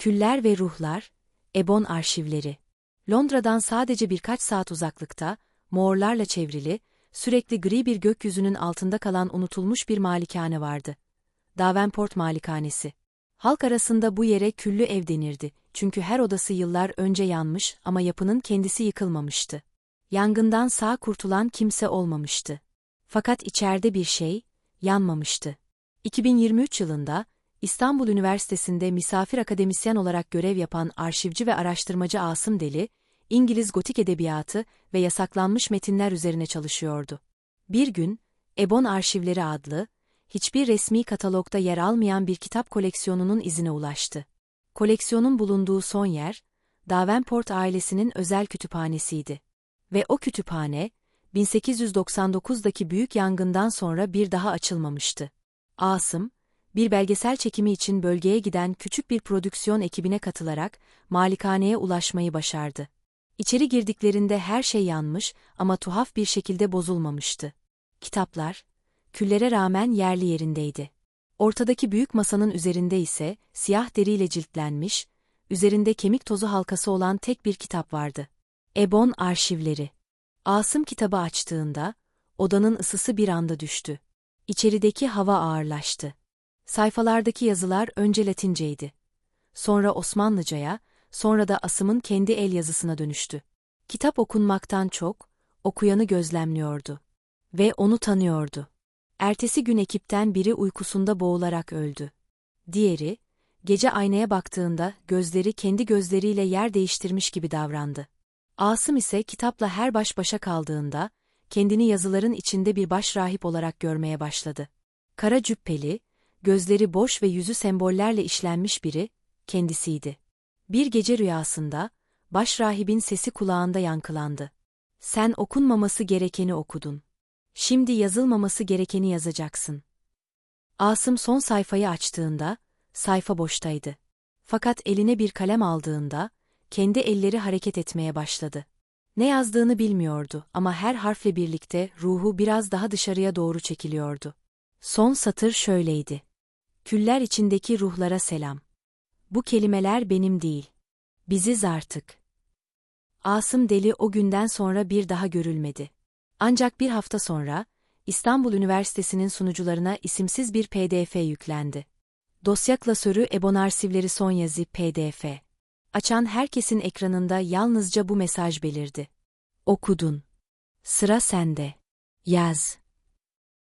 Küller ve Ruhlar, Ebon Arşivleri. Londra'dan sadece birkaç saat uzaklıkta, morlarla çevrili, sürekli gri bir gökyüzünün altında kalan unutulmuş bir malikane vardı. Davenport Malikanesi. Halk arasında bu yere küllü ev denirdi, çünkü her odası yıllar önce yanmış ama yapının kendisi yıkılmamıştı. Yangından sağ kurtulan kimse olmamıştı. Fakat içeride bir şey, yanmamıştı. 2023 yılında, İstanbul Üniversitesi'nde misafir akademisyen olarak görev yapan arşivci ve araştırmacı Asım Deli, İngiliz gotik edebiyatı ve yasaklanmış metinler üzerine çalışıyordu. Bir gün, Ebon Arşivleri adlı, hiçbir resmi katalogda yer almayan bir kitap koleksiyonunun izine ulaştı. Koleksiyonun bulunduğu son yer, Davenport ailesinin özel kütüphanesiydi. Ve o kütüphane, 1899'daki büyük yangından sonra bir daha açılmamıştı. Asım, bir belgesel çekimi için bölgeye giden küçük bir prodüksiyon ekibine katılarak malikaneye ulaşmayı başardı. İçeri girdiklerinde her şey yanmış ama tuhaf bir şekilde bozulmamıştı. Kitaplar, küllere rağmen yerli yerindeydi. Ortadaki büyük masanın üzerinde ise siyah deriyle ciltlenmiş, üzerinde kemik tozu halkası olan tek bir kitap vardı. Ebon Arşivleri. Asım kitabı açtığında, odanın ısısı bir anda düştü. İçerideki hava ağırlaştı. Sayfalardaki yazılar önce Latinceydi. Sonra Osmanlıcaya, sonra da Asım'ın kendi el yazısına dönüştü. Kitap okunmaktan çok, okuyanı gözlemliyordu. Ve onu tanıyordu. Ertesi gün ekipten biri uykusunda boğularak öldü. Diğeri, gece aynaya baktığında gözleri kendi gözleriyle yer değiştirmiş gibi davrandı. Asım ise kitapla her baş başa kaldığında, kendini yazıların içinde bir baş rahip olarak görmeye başladı. Kara cübbeli, gözleri boş ve yüzü sembollerle işlenmiş biri, kendisiydi. Bir gece rüyasında, baş rahibin sesi kulağında yankılandı. Sen okunmaması gerekeni okudun. Şimdi yazılmaması gerekeni yazacaksın. Asım son sayfayı açtığında, sayfa boştaydı. Fakat eline bir kalem aldığında, kendi elleri hareket etmeye başladı. Ne yazdığını bilmiyordu ama her harfle birlikte ruhu biraz daha dışarıya doğru çekiliyordu. Son satır şöyleydi. Küller içindeki ruhlara selam. Bu kelimeler benim değil. Biziz artık. Asım Deli o günden sonra bir daha görülmedi. Ancak bir hafta sonra, İstanbul Üniversitesi'nin sunucularına isimsiz bir PDF yüklendi. Dosya klasörü Ebon Arsivleri son yazı PDF. Açan herkesin ekranında yalnızca bu mesaj belirdi. Okudun. Sıra sende. Yaz.